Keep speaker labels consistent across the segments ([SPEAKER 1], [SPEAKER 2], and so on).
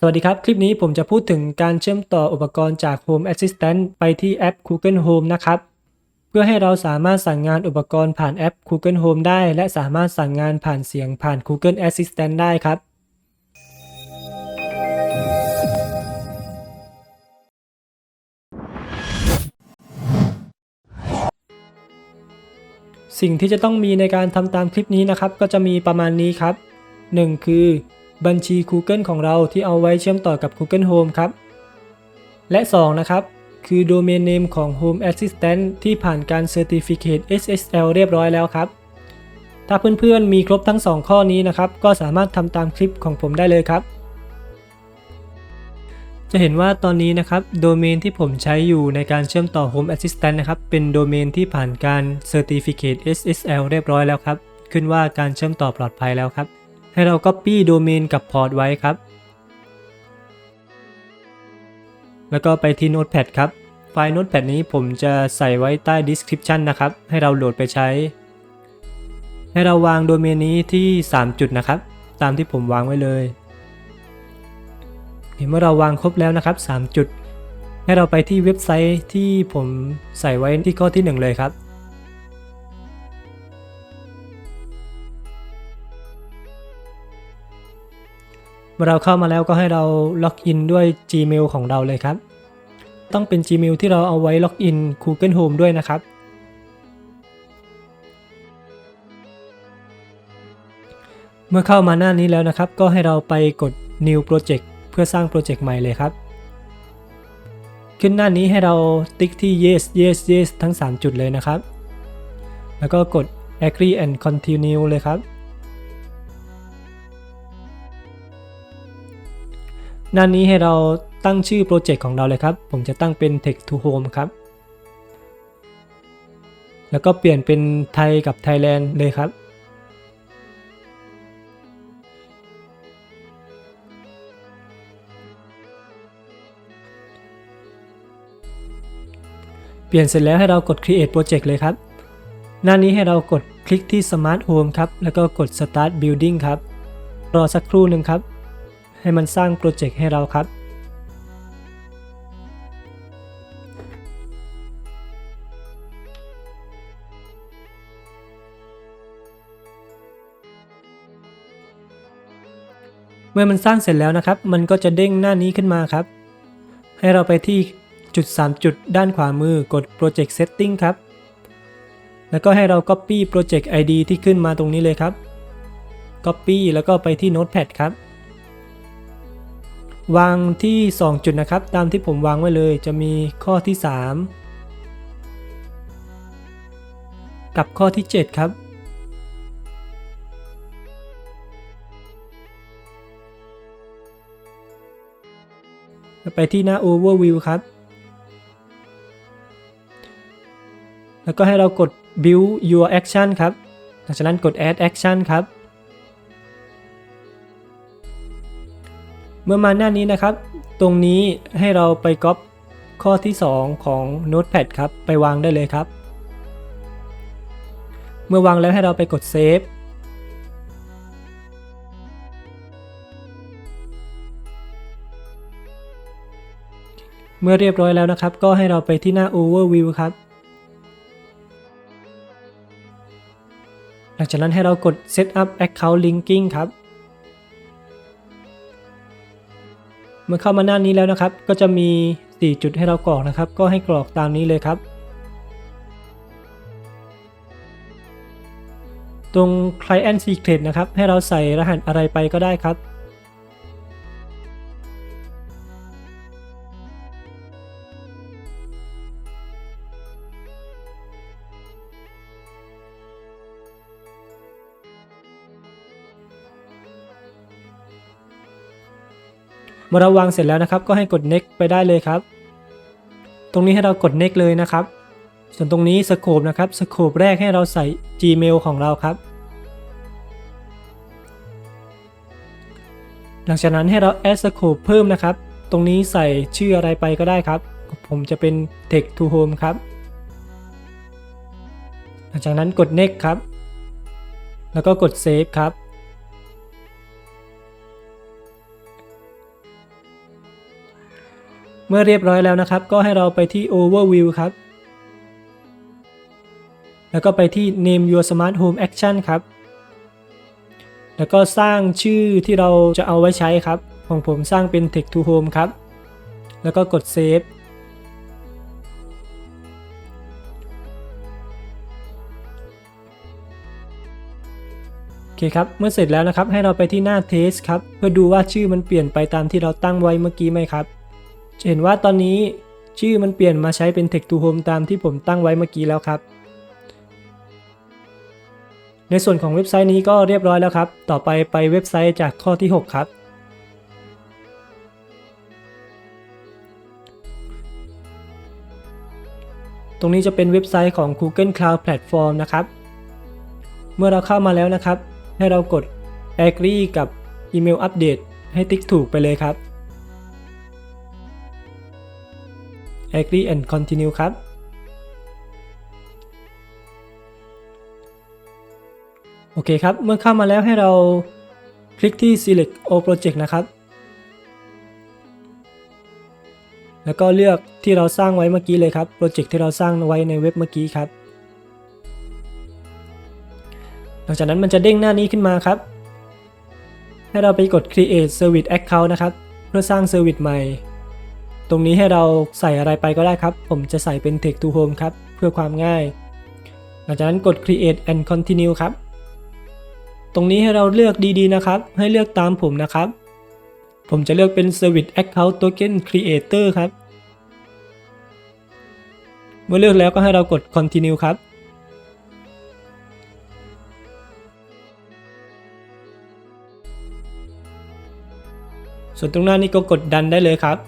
[SPEAKER 1] สวัสดีครับ คลิปนี้ผมจะพูดถึงการเชื่อมต่ออุปกรณ์จาก Home Assistant ไปที่แอป Google Home นะครับ เพื่อให้เราสามารถสั่งงานอุปกรณ์ผ่านแอป Google Home ได้ และสามารถสั่งงานผ่านเสียงผ่าน Google Assistant ได้ครับ สิ่งที่จะต้องมีในการทำตามคลิปนี้นะครับ ก็จะมีประมาณนี้ครับ 1. คือ บัญชี Google ของเราที่เอาไว้เชื่อมต่อกับ Google Home ครับ และ 2 นะครับ คือ Domain Name ของ Home Assistant ที่ผ่านการ Certificate SSL เรียบร้อยแล้วครับ ถ้าเพื่อนๆ มีครบทั้ง 2 ข้อนี้นะครับ ก็สามารถทำตามคลิปของผมได้เลยครับ จะเห็นว่าตอนนี้นะครับ โดเมนที่ผมใช้อยู่ในการเชื่อมต่อ Home Assistant นะครับ เป็นโดเมนที่ผ่านการ Certificate SSL เรียบร้อยแล้วครับ ขึ้นว่าการเชื่อมต่อปลอดภัยแล้วครับ ให้เรา Copy โดเมนกับพอร์ตไว้ครับ แล้วก็ไปที่ Notepad ครับ ไฟล์ Notepad นี้ผมจะใส่ไว้ใต้ Description นะครับ ให้เราโหลดไปใช้ ให้เราวางโดเมนนี้ที่ 3 จุดนะครับ ตามที่ผมวางไว้เลย เห็นเมื่อเราวางครบแล้วนะครับ 3 จุด ให้เราไปที่เว็บไซต์ที่ผมใส่ไว้ที่ข้อที่ 1 เลยครับ เมื่อเราเข้ามาแล้วก็ให้เราล็อกอินด้วย Gmail ของเราเลยครับ ต้องเป็น Gmail ที่เราเอาไว้ล็อกอิน Google Home ด้วยนะครับ เมื่อเข้ามาหน้านี้แล้วนะครับ ก็ให้เราไปกด New Project เพื่อสร้างโปรเจกต์ใหม่เลยครับ ขึ้นหน้านี้ให้เราติ๊กที่ yes yes yes ทั้ง 3 จุดเลยนะครับ แล้วก็กด agree and continue เลยครับ หน้านี้ให้เราตั้งชื่อโปรเจกต์ของเราเลยครับ ผมจะตั้งเป็น Text to Home ครับ แล้วก็เปลี่ยนเป็นไทยกับ Thailand เลยครับ เปลี่ยนเสร็จแล้วให้เรากด Create Project เลยครับ หน้านี้ให้เรากดคลิกที่ Smart Home ครับ แล้วก็กด Start Building ครับ รอสักครู่หนึ่งครับ ให้มันสร้างโปรเจกต์ให้เราครับ เมื่อมันสร้างเสร็จแล้วนะครับ มันก็จะเด้งหน้านี้ขึ้นมาครับ ให้เราไปที่จุด 3 จุดด้านขวามือกด Project Setting ครับ แล้วก็ให้เรา Copy Project ID ที่ขึ้นมาตรงนี้เลยครับ Copy แล้วก็ไปที่ Notepad ครับ วางที่ 2 จุดนะครับ ตามที่ผมวางไว้เลยจะมีข้อที่ 3 กับข้อที่ 7 ครับ ไปที่หน้า Overview ครับ แล้วก็ให้เรากด Build Your Action ครับหลังจากนั้นกด Add Action ครับ เมื่อมาหน้านี้นะครับ ตรงนี้ให้เราไปก๊อปข้อที่ 2 ของ Notepad ครับ ไปวางได้เลยครับ เมื่อวางแล้วให้เราไปกด Save เมื่อเรียบร้อยแล้วนะครับ ก็ให้เราไปที่หน้า Overview ครับ หลังจากนั้นให้เรากด Set up Account Linking ครับ เมื่อเข้ามาหน้านี้แล้วนะครับ ก็จะมี 4 จุดให้เรากรอกนะครับ ก็ให้กรอกตามนี้เลยครับ ตรง Client Secret นะครับ ให้เราใส่รหัสอะไรไปก็ได้ครับ เมื่อเราวางเสร็จแล้วนะครับ ก็ให้กด next ไปได้เลยครับ ตรงนี้ให้เรากด next เลยนะครับ ส่วนตรงนี้ scope นะครับ scope แรกให้เราใส่ gmail ของเราครับ หลังจากนั้นให้เรา add scope เพิ่มนะครับ ตรงนี้ใส่ชื่ออะไรไปก็ได้ครับ ผมจะเป็น text to home ครับ หลังจากนั้นกด next ครับ แล้วก็กด save ครับ เมื่อเรียบร้อยแล้วนะครับ ก็ให้เราไปที่ overview ครับ แล้วก็ไปที่ name your smart home action ครับ แล้วก็สร้างชื่อที่เราจะเอาไว้ใช้ครับ ของผมสร้างเป็น text to home ครับ แล้วก็กด save โอเคครับ เมื่อเสร็จแล้วนะครับ ให้เราไปที่หน้า test ครับ เพื่อดูว่าชื่อมันเปลี่ยนไปตามที่เราตั้งไว้เมื่อกี้ไหมครับ จะเห็นว่าตอนนี้ชื่อมันเปลี่ยนมาใช้เป็น text to home ตามที่ผมตั้งไว้เมื่อกี้แล้วครับ ในส่วนของเว็บไซต์นี้ก็เรียบร้อยแล้วครับ ต่อไปไปเว็บไซต์จากข้อที่ 6 ครับ ตรงนี้จะเป็นเว็บไซต์ของ Google Cloud Platform นะครับ เมื่อเราเข้ามาแล้วนะครับ ให้เรากด agree กับอีเมลอัปเดตให้ติ๊กถูกไปเลยครับ agree and continue ครับ โอเคครับ เมื่อเข้ามาแล้วให้เราคลิกที่ select all project นะครับ แล้วก็เลือกที่เราสร้างไว้เมื่อกี้เลยครับ โปรเจกต์ที่เราสร้างไว้ในเว็บเมื่อกี้ครับ หลังจากนั้นมันจะเด้งหน้านี้ขึ้นมาครับ ให้เราไปกด create service account นะครับ เพื่อสร้าง service ใหม่ ตรงนี้ให้เราใส่อะไรไปก็ได้ครับ ผมจะใส่เป็น text to home ครับ เพื่อความง่าย หลังจากนั้นกด create and continue ครับ ตรงนี้ให้เราเลือกดีๆนะครับ ให้เลือกตามผมนะครับ ผมจะเลือกเป็น Service Account Token Creator ครับ เมื่อเลือกแล้วก็ให้เรากด Continue ครับส่วนตรงหน้านี้ก็กดดันได้เลยครับ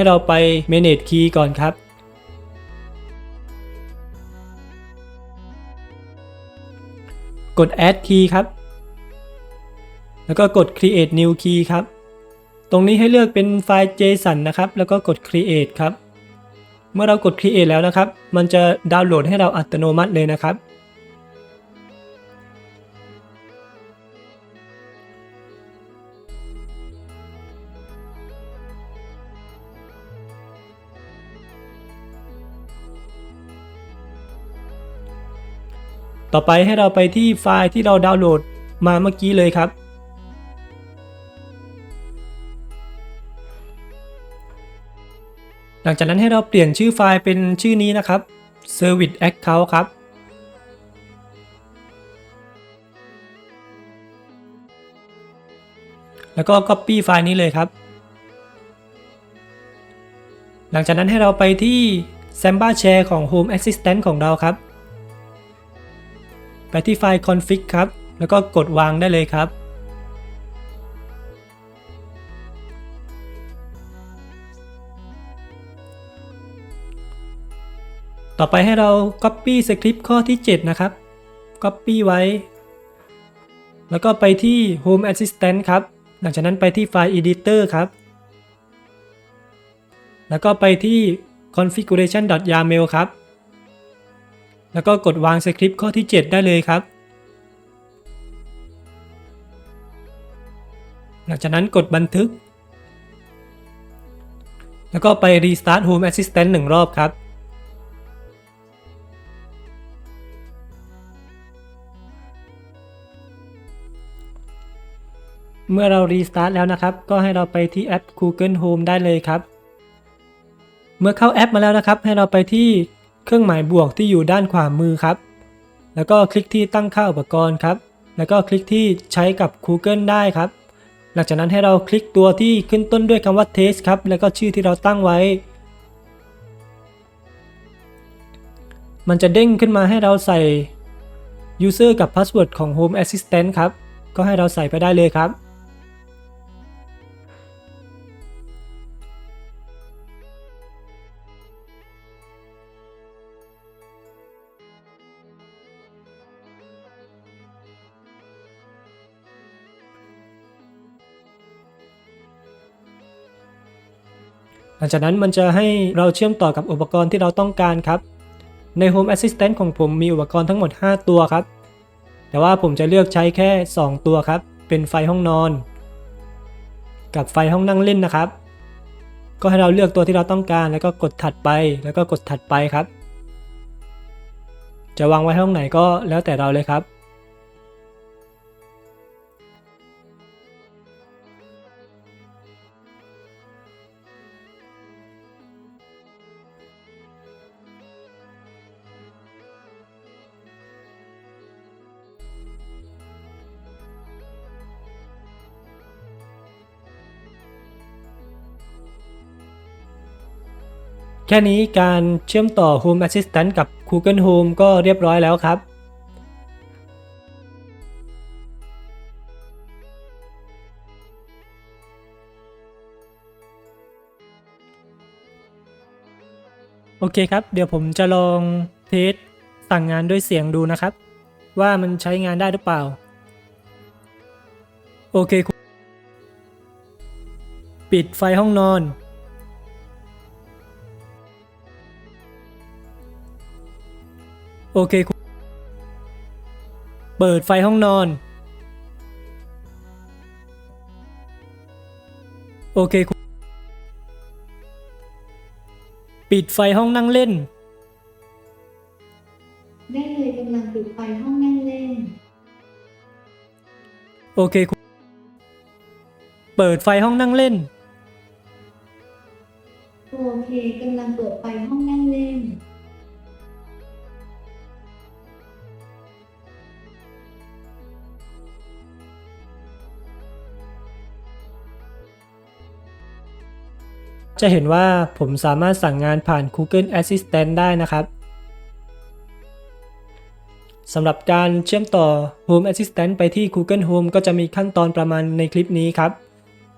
[SPEAKER 1] ให้เราไป Manage Key ก่อนครับ กด add key ครับ แล้วก็กด create new key ครับ ตรงนี้ให้เลือกเป็นไฟล์ JSON นะครับ แล้วก็กด create ครับ เมื่อเรากด create แล้วนะครับ มันจะดาวน์โหลดให้เราอัตโนมัติเลยนะครับ ต่อไปให้เราไปที่ไฟล์ที่เราดาวน์โหลดมาเมื่อกี้เลยครับ หลังจากนั้นให้เราเปลี่ยนชื่อไฟล์เป็นชื่อนี้นะครับ Service Account ครับ แล้วก็ Copy ไฟล์นี้เลยครับ หลังจากนั้นให้เราไปที่ Samba Share ของ Home Assistant ของเราครับ ไปที่ไฟล์ config ครับ แล้วก็กดวางได้เลยครับ ต่อไปให้เรา copy สคริปต์ข้อที่ 7 นะครับ copy ไว้ แล้วก็ไปที่ home assistant ครับ หลังจากนั้นไปที่ไฟล์ editor ครับ แล้วก็ไปที่ configuration.yaml ครับ แล้วก็กดวางสคริปต์ข้อที่ 7 ได้เลยครับ หลังจากนั้นกดบันทึก แล้วก็ไป Restart Home Assistant หนึ่งรอบครับ เมื่อเรา Restart แล้วนะครับ ก็ให้เราไปที่แอป Google Home ได้เลยครับ เมื่อเข้าแอปมาแล้วนะครับ ให้เราไปที่ เครื่องหมายบวกที่อยู่ด้านขวามือครับ แล้วก็คลิกที่ตั้งค่าอุปกรณ์ครับ แล้วก็คลิกที่ใช้กับ Google ได้ครับ หลังจากนั้นให้เราคลิกตัวที่ขึ้นต้นด้วยคำว่า test ครับ แล้วก็ชื่อที่เราตั้งไว้ มันจะเด้งขึ้นมาให้เราใส่ user กับ password ของ Home Assistant ครับ ก็ให้เราใส่ไปได้เลยครับ ลังจากนั้นมันจะให้เราเชื่อมต่อกับอุปกรณ์ที่เราต้องการครับ ใน Home Assistant ของผมมีอุปกรณ์ทั้งหมด 5 ตัวครับ แต่ว่าผมจะเลือกใช้แค่ 2 ตัวครับ เป็นไฟห้องนอน กับไฟห้องนั่งเล่นนะครับ ก็ให้เราเลือกตัวที่เราต้องการแล้วก็กดถัดไปแล้วก็กดถัดไปครับ จะวางไว้ห้องไหนก็แล้วแต่เราเลยครับ แค่นี้การเชื่อมต่อ Home Assistant กับ Google Home ก็เรียบร้อยแล้วครับ โอเคครับ เดี๋ยวผมจะลองเทสสั่งงานด้วยเสียงดูนะครับ ว่ามันใช้งานได้หรือเปล่า โอเคคุณปิดไฟห้องนอน เคคุณเปิดไฟห้องนอน โอเคคุณปิดไฟห้องนั่งเล่น
[SPEAKER 2] ได้เลยกำลังปิดไฟห้องนั่งเล่น
[SPEAKER 1] โอเคคุณเปิดไฟห้องนั่งเล่น
[SPEAKER 2] โอเคกำลังเปิดไฟห้องนั่งเล่น
[SPEAKER 1] จะเห็นว่าผมสามารถสั่งงานผ่าน Google Assistant ได้นะครับสำหรับการเชื่อมต่อ Home Assistant ไปที่ Google Home ก็จะมีขั้นตอนประมาณในคลิปนี้ครับ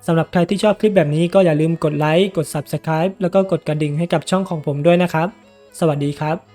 [SPEAKER 1] สำหรับใครที่ชอบคลิปแบบนี้ก็อย่าลืมกดไลค์ กด Subscribe แล้วก็กดกระดิ่งให้กับช่องของผมด้วยนะครับ สวัสดีครับ